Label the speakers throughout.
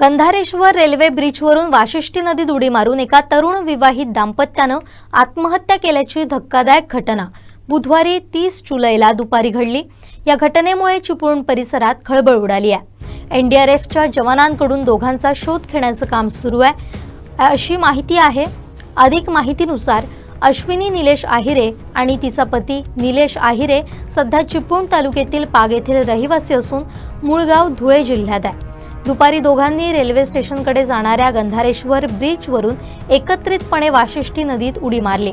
Speaker 1: गंधारेश्वर railway ब्रिजवरून Vashishti नदीत उडी मारून एका तरुण विवाहित दाम्पत्यानं आत्महत्या केल्याची धक्कादायक घटना. बुधवारी तीस जुलैला दुपारी घडली. या घटनेमुळे चिपळूण परिसरात खळबळ उडाली आहे. एनडीआरएफच्या जवानांकडून दोघांचा शोध घेण्याचं काम सुरू आहे. अशी माहिती आहे. अधिक माहितीनुसार अश्विनी निलेश आहिरे आणि तिचा पती निलेश आहिरे सध्या चिपळूण तालुक्यातील पाग येथील रहिवासी असून मूळ गाव धुळे जिल्ह्यात आहे. दुपारी दोघांनी रेल्वे स्टेशनकडे जाणाऱ्या गंधारेश्वर ब्रिजवरून एकत्रितपणे वाशिष्ठी नदीत उडी मारली.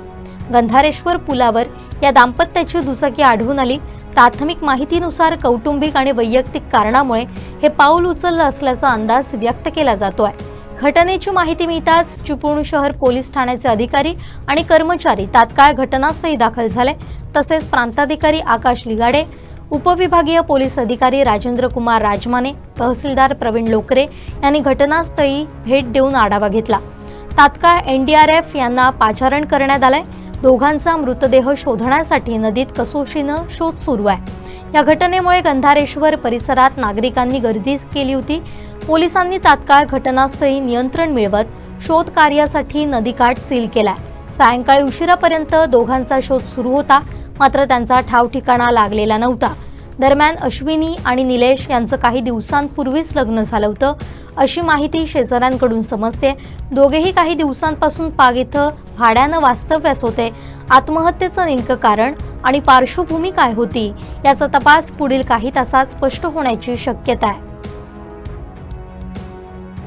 Speaker 1: गंधारेश्वर पुलावर या दाम्पत्याची दुचाकी आढळून आली. प्राथमिक माहितीनुसार कौटुंबिक आणि वैयक्तिक कारणामुळे हे पाऊल उचललं असल्याचा अंदाज व्यक्त केला जातो आहे घटनेची माहिती मिळताच चिपळूण शहर पोलीस ठाण्याचे अधिकारी आणि कर्मचारी तात्काळ घटनास्थळी दाखल झाले. तसेच प्रांताधिकारी आकाश लिगाडे उपविभागीय पोलीस अधिकारी राजेंद्र कुमार राजमाने तहसीलदार प्रवीण लोकरे यांनी घटनास्थळी भेट देऊन आढावा घेतला. तात्काळ एनडीआरएफ यांना पाचारण करण्यात आलंय. दोघांचा मृतदेह शोधण्यासाठी नदीत कसोशीनं शोध सुरू आहे. या घटनेमुळे गंधारेश्वर परिसरात नागरिकांनी गर्दी केली होती. पोलिसांनी तात्काळ घटनास्थळी नियंत्रण मिळवत शोध कार्यासाठी नदीकाठ सील केलाय. सायंकाळी उशिरापर्यंत दोघांचा शोध सुरू होता. मात्र त्यांचा ठाव ठिकाणा लागलेला नव्हता. दरम्यान अश्विनी आणि निलेश यांचं काही दिवसांपूर्वीच लग्न झालं होतं. अशी माहिती शेजाऱ्यांकडून समजते. दोघेही काही दिवसांपासून पाग इथं भाड्यानं वास्तव्यास होते. आत्महत्येचं नेमकं कारण आणि पार्श्वभूमी काय होती याचा तपास पुढील काही तासात स्पष्ट होण्याची शक्यता आहे.